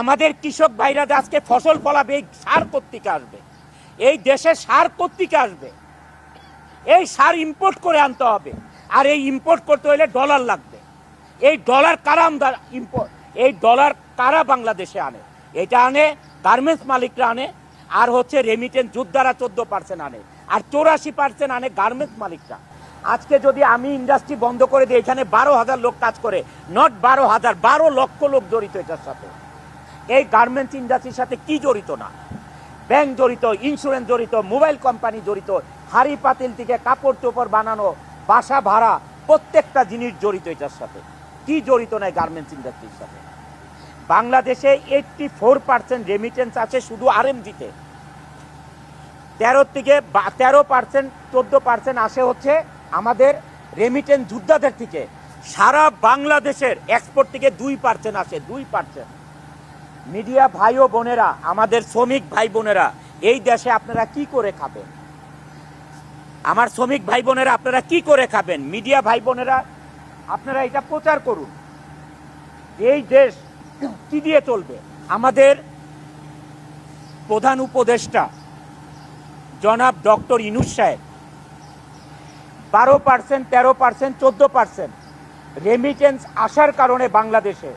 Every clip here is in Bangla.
আমাদের কৃষক ভাইরা আজকে ফসল ফলাবে, এই সার কর্তিকে আসবে। এই দেশে সার কর্তিকে আসবে। এই সার ইম্পোর্ট করে আনতে হবে। আর এই ইম্পোর্ট করতে হলে ডলার লাগবে। এই ডলার কারা ইম্পোর্ট এই ডলার কারা বাংলাদেশে আনে? এটা আনে গার্মেন্টস মালিকরা আনে, আর হচ্ছে রেমিটেন্স যোদ্ধারা চোদ্দ পার্সেন্ট আনে, আর চৌরাশি পার্সেন্ট আনে গার্মেন্টস মালিকরা। আজকে যদি আমি ইন্ডাস্ট্রি বন্ধ করে দিই, এখানে বারো হাজার লোক কাজ করে নট বারো হাজার, বারো লক্ষ লোক জড়িত এটার সাথে। এই গার্মেন্টস ইন্ডাস্ট্রির সাথে কি জড়িত না? ব্যাংক জড়িত ইন্স্যুরেন্স জড়িত মোবাইল কোম্পানি জড়িত, হাড়ি পাতিল থেকে কাপড় চোপড় বানানো, বাসা ভাড়া, প্রত্যেকটা জিনিস জড়িত এটার সাথে। কি জড়িত নয় গার্মেন্টস ইন্ডাস্ট্রির সাথে? বাংলাদেশে এইটটি ফোর পার্সেন্ট রেমিটেন্স আছে শুধু আরএমজিতে তেরো থেকে তেরো পার্সেন্ট চোদ্দ পার্সেন্ট আসে হচ্ছে আমাদের রেমিটেন্স যোদ্ধাদের থেকে। সারা বাংলাদেশের এক্সপোর্ট থেকে দুই পার্সেন্ট আসে, দুই পার্সেন্ট মিডিয়া ভাই ও বোনেরা, আমাদের শ্রমিক ভাই বোনেরা, এই দেশে আপনারা কি করে খাবেন? আমার শ্রমিক ভাই বোনেরা, আপনারা কি করে খাবেন? মিডিয়া ভাই বোনেরা, আপনারা এটা প্রচার করুন। এই দেশ কি দিয়ে চলবে? আমাদের প্রধান উপদেষ্টা, জনাব ডক্টর ইনুস সাহেব, বারো পার্সেন্ট তেরো পার্সেন্ট চোদ্দ পার্সেন্ট রেমিটেন্স আসার কারণে বাংলাদেশে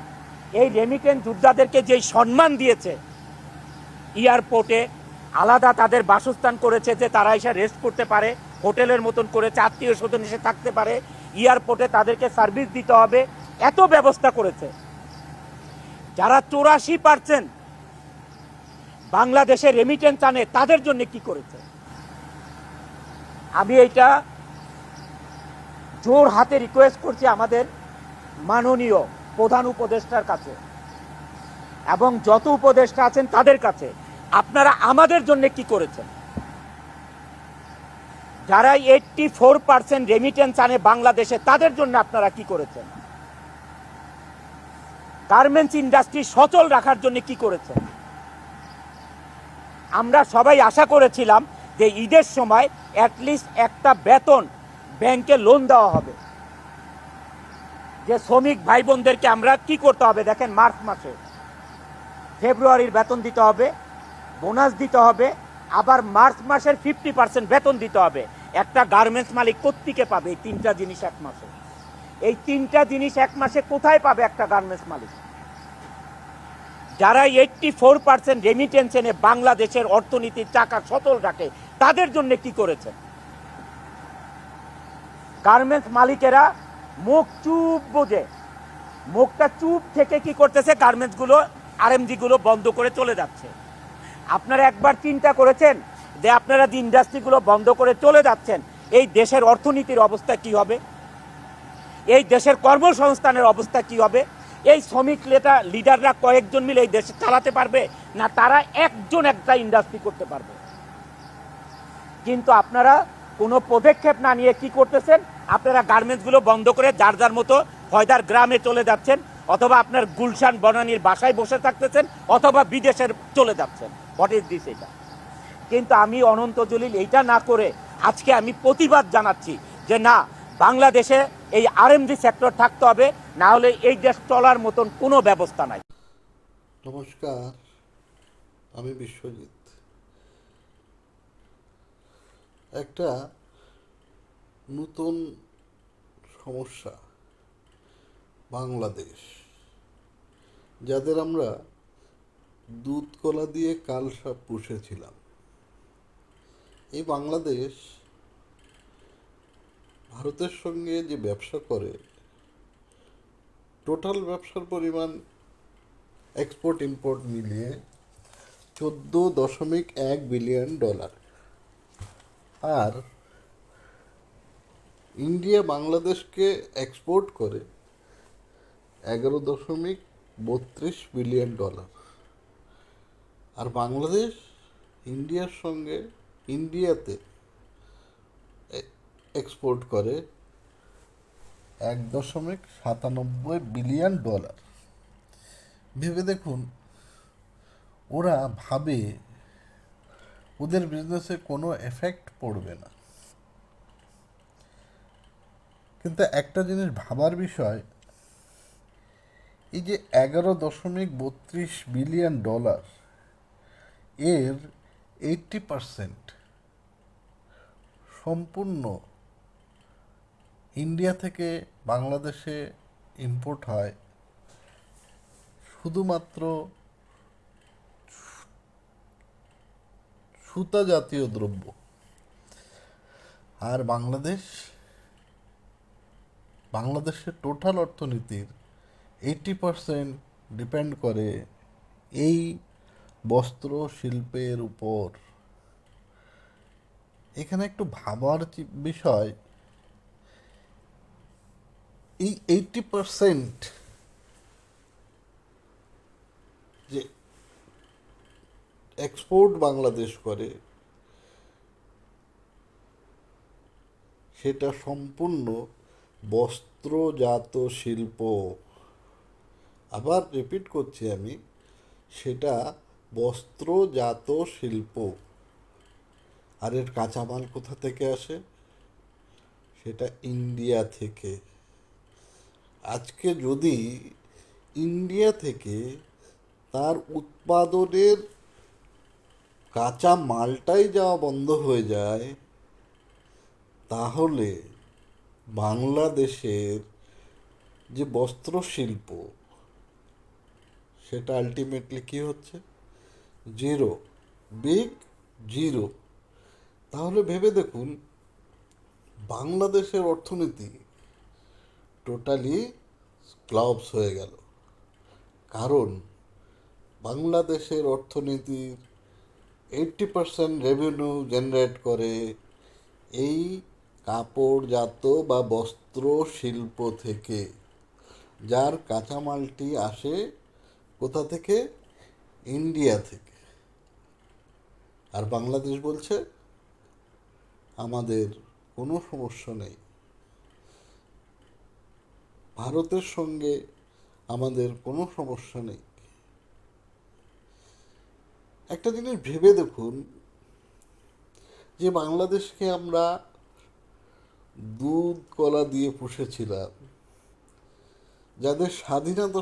এই রেমিটেন্স যোদ্ধাদেরকে যেই সম্মান দিয়েছে এয়ারপোর্টে আলাদা তাদের বাসস্থান করেছে যে তারা এসে রেস্ট করতে পারে, হোটেলের মতন করেছে, আত্মীয় স্বজন এসে থাকতে পারে এয়ারপোর্টে তাদেরকে সার্ভিস দিতে হবে, এত ব্যবস্থা করেছে। যারা চৌরাশি পার্সেন্ট বাংলাদেশে রেমিটেন্স আনে, তাদের জন্য কি করেছে? আমি এইটা জোর হাতে রিকোয়েস্ট করছি আমাদের মাননীয় প্রধান উপদেষ্টার কাছে এবং যত উপদেষ্টা আছেন তাদের কাছে, আপনারা আমাদের জন্য কি করেছেন? যারা এইটটি ফোর পার্সেন্ট রেমিটেন্স আনে বাংলাদেশে, তাদের জন্য আপনারা কি করেছেন? গার্মেন্টস ইন্ডাস্ট্রি সচল রাখার জন্য কি করেছেন? আমরা সবাই আশা করেছিলাম যে ঈদের সময় অ্যাটলিস্ট একটা বেতন ব্যাংকে লোন দেওয়া হবে। যে শ্রমিক ভাই বোনদেরকে আমরা কি করতে হবে? দেখেন মার্চ মাসে ফেব্রুয়ারির বেতন দিতে হবে, বোনাস দিতে হবে, আবার মার্চ মাসের ফিফটি পার্সেন্ট বেতন দিতে হবে। একটা গার্মেন্টস মালিক কোত্থেকে পাবে? এই তিনটা জিনিস এক মাসে। এই তিনটা জিনিস এক মাসে কোথায় পাবে একটা গার্মেন্টস মালিক? যারা এইটটি ফোর পার্সেন্ট রেমিটেন্স এনে বাংলাদেশের অর্থনীতির চাকা সচল রাখে, তাদের জন্য কি করেছে? গার্মেন্টস মালিকেরা মুখ চুপ বোঝে। মুখটা চুপ থেকে কি করতেছে? গার্মেন্টসগুলো আরএমজি গুলো বন্ধ করে চলে যাচ্ছে। আপনারা একবার চিন্তা করেছেন যে আপনারা যে ইন্ডাস্ট্রিগুলো বন্ধ করে চলে যাচ্ছেন, এই দেশের অর্থনীতির অবস্থা কি হবে? এই দেশের কর্মসংস্থানের অবস্থা কি হবে? এই শ্রমিক লেটা, লিডাররা কয়েকজন মিলে এই দেশে চালাতে পারবে? না, তারা একজন একটা ইন্ডাস্ট্রি করতে পারবে? কিন্তু আপনারা কোনো পদক্ষেপ না নিয়ে কি করতেছেন? আপনারা গার্মেন্টসগুলো বন্ধ করে যার যার মতো হয়দার গ্রামে চলে যাচ্ছেন, অথবা আপনার গুলশান বনানীর বাসায় বসে থাকতেছেন, অথবা বিদেশের চলে যাচ্ছেন। হোয়াট ইজ দিস এটা? কিন্তু আমি অনন্ত জলিল এইটা না করে আজকে আমি প্রতিবাদ জানাচ্ছি যে না, বাংলাদেশে এই আরএমজি সেক্টর থাকতে হবে, না হলে এই দেশ চলার মতন কোনো ব্যবস্থা নাই। নমস্কার, আমি বিশ্বজিৎ। একটা নতুন সমস্যা বাংলাদেশ, যাদের আমরা দুধ কলা দিয়ে কাল সাপ পুষেছিলাম। এই বাংলাদেশ ভারতের সঙ্গে যে ব্যবসা করে, টোটাল ব্যবসার পরিমাণ এক্সপোর্ট ইম্পোর্ট মিলিয়ে চোদ্দ দশমিক এক বিলিয়ন ডলার আর ইন্ডিয়া বাংলাদেশকে এক্সপোর্ট করে এগারো দশমিক বত্রিশ বিলিয়ন ডলার আর বাংলাদেশ ইন্ডিয়ার সঙ্গে ইন্ডিয়াতে এক্সপোর্ট করে এক দশমিক সাতানব্বই বিলিয়ন ডলার ভেবে দেখুন, ওরা ভাবে ওদের বিজনেসে কোনো এফেক্ট পড়বে না। কিন্তু একটা জিনিস ভাবার বিষয়, এই যে এগারো দশমিক বত্রিশ বিলিয়ন ডলার এর এইটটি পারসেন্ট সম্পূর্ণ ইন্ডিয়া থেকে বাংলাদেশে ইম্পোর্ট হয় শুধুমাত্র সুতা জাতীয় দ্রব্য। আর বাংলাদেশ, বাংলাদেশের টোটাল অর্থনীতির এইটি পারসেন্ট ডিপেন্ড করে এই বস্ত্র শিল্পের উপর। এখানে একটু ভাবার বিষয়, এই এইটি পারসেন্ট যে এক্সপোর্ট বাংলাদেশ করে, সেটা সম্পূর্ণ বস্ত্রজাত শিল্প। আবার রিপিট করছি আমি, সেটা বস্ত্রজাত শিল্প। আর এর কাঁচামাল কোথা থেকে আসে? সেটা ইন্ডিয়া থেকে। আজকে যদি ইন্ডিয়া থেকে তার উৎপাদনের কাঁচা মালটাই যাওয়া বন্ধ হয়ে যায়, তাহলে বাংলাদেশের যে বস্ত্র শিল্প সেটা আলটিমেটলি কি হচ্ছে? জিরো বিগ জিরো তাহলে ভেবে দেখুন, বাংলাদেশের অর্থনীতি টোটালি ক্লাবস হয়ে গেল। কারণ বাংলাদেশের অর্থনীতির এইটটি পার্সেন্ট রেভিনিউ জেনারেট করে এই কাপড়জাত বা বস্ত্র শিল্প থেকে, যার কাঁচামালটি আসে কোথা থেকে? ইন্ডিয়া থেকে। আর বাংলাদেশ বলছে, আমাদের কোনো সমস্যা নেই। ভারতের সঙ্গে আমাদের কোনো সমস্যা নেই। একটা জিনিস ভেবে দেখুন যে বাংলাদেশকে আমরা দুধ কলা দিয়ে পুষেছিলাম যাদের স্বাধীনতা